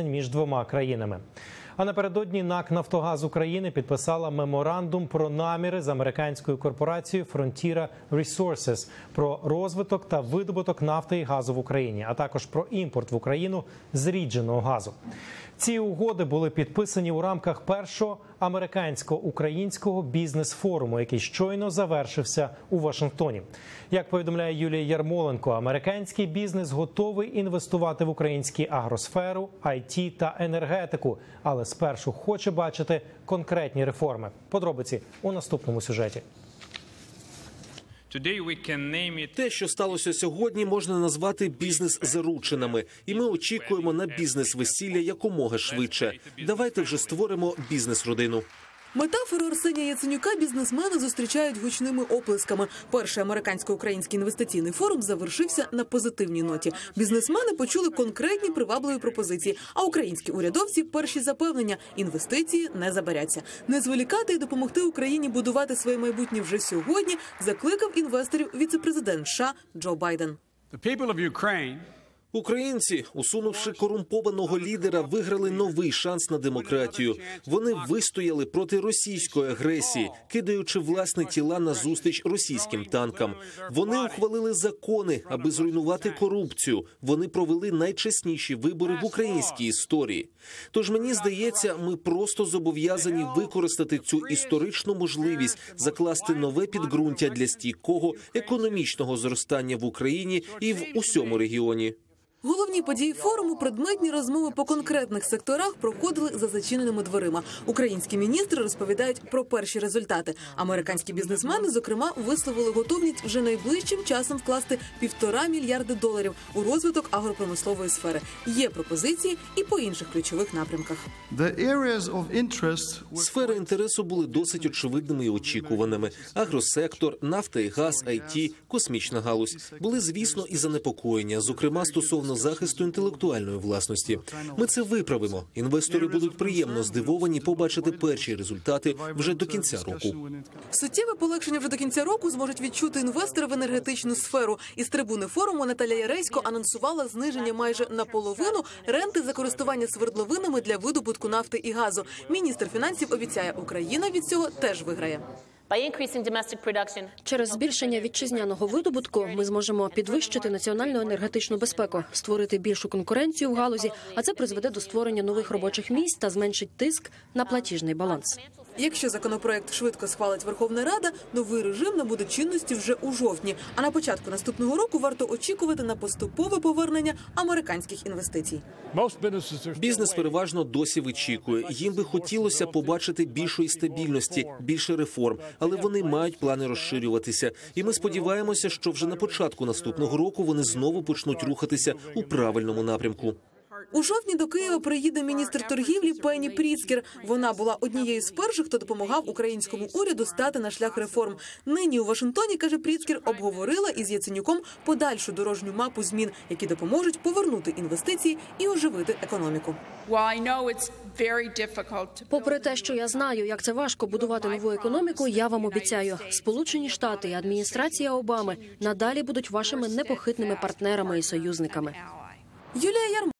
між двома країнами. А напередодні НАК Нафтогаз України підписала меморандум про наміри з американською корпорацією Frontier Resources про розвиток та видобуток нафти і газу в Україні, а також про імпорт в Україну зрідженого газу. Ці угоди були підписані у рамках першого американсько-українського бізнес-форуму, який щойно завершився у Вашингтоні. Як повідомляє Юлія Ярмоленко, американський бізнес готовий інвестувати в українську агросферу, IT та енергетику, але спершу хоче бачити конкретні реформи. Подробиці у наступному сюжеті. Те, що сталося сьогодні, можна назвати бізнес заручинами, і ми очікуємо на бізнес весілля якомога швидше. Давайте вже створимо бізнес родину. Метафору Арсенія Яценюка бізнесмени зустрічають гучними оплесками. Перший американсько-український інвестиційний форум завершився на позитивній ноті. Бізнесмени почули конкретні привабливі пропозиції. А українські урядовці перші запевнення інвестиції не забаряться. Не зволікати і допомогти Україні будувати своє майбутнє вже сьогодні. Закликав інвесторів віцепрезидент США Джо Байден. Українці, усунувши корумпованого лідера, виграли новий шанс на демократію. Вони вистояли проти російської агресії, кидаючи власне тіла на зустріч російським танкам. Вони ухвалили закони, аби зруйнувати корупцію. Вони провели найчесніші вибори в українській історії. Тож мені здається, ми просто зобов'язані використати цю історичну можливість закласти нове підґрунтя для стійкого економічного зростання в Україні і в усьому регіоні. Головні події форуму, предметні розмови по конкретних секторах проходили за зачиненими дверима. Українські міністри розповідають про перші результати. Американські бізнесмени, зокрема, висловили готовність вже найближчим часом вкласти півтора мільярди доларів у розвиток агропромислової сфери. Є пропозиції і по інших ключових напрямках. Сфери інтересу були досить очевидними і очікуваними: агросектор, нафта і газ, IT, космічна галузь були, звісно, і занепокоєння, зокрема стосовно захисту інтелектуальної власності. Ми це виправимо. Інвестори будуть приємно здивовані побачити перші результати вже до кінця року. Суттєве полегшення вже до кінця року зможуть відчути інвестори в енергетичну сферу. Із трибуни форуму Наталя Яресько анонсувала зниження майже наполовину ренти за користування свердловинами для видобутку нафти і газу. Міністр фінансів обіцяє, Україна від цього теж виграє. By increasing Через збільшення вітчизняного видобутку ми зможемо підвищити національну енергетичну безпеку, створити більшу конкуренцію в галузі, а це призведе до створення нових робочих місць та зменшить тиск на платіжний баланс. Якщо законопроект швидко схвалить Верховна Рада, новий режим набуде чинності вже у жовтні. А на початку наступного року варто очікувати на поступове повернення американських інвестицій. most Бізнес переважно досі вичікує. Їм би хотілося побачити більшої стабільності, більше реформ, але вони мають плани розширюватися. І ми сподіваємося, що вже на початку наступного року вони знову почнуть рухатися у правильному напрямку. У жовтні до Києва приїде міністр торгівлі Пенні Пріцкер. Вона була однією з перших, хто допомагав українському уряду стати на шлях реформ. Нині у Вашингтоні каже Пріцкер, обговорила із Яценюком подальшу дорожню мапу змін, які допоможуть повернути інвестиції і оживити економіку. Попри те, що я знаю, як це важко будувати нову економіку, я вам обіцяю, Сполучені Штати і адміністрація Обами надалі будуть вашими непохитними партнерами і союзниками. Юлія Ярмо.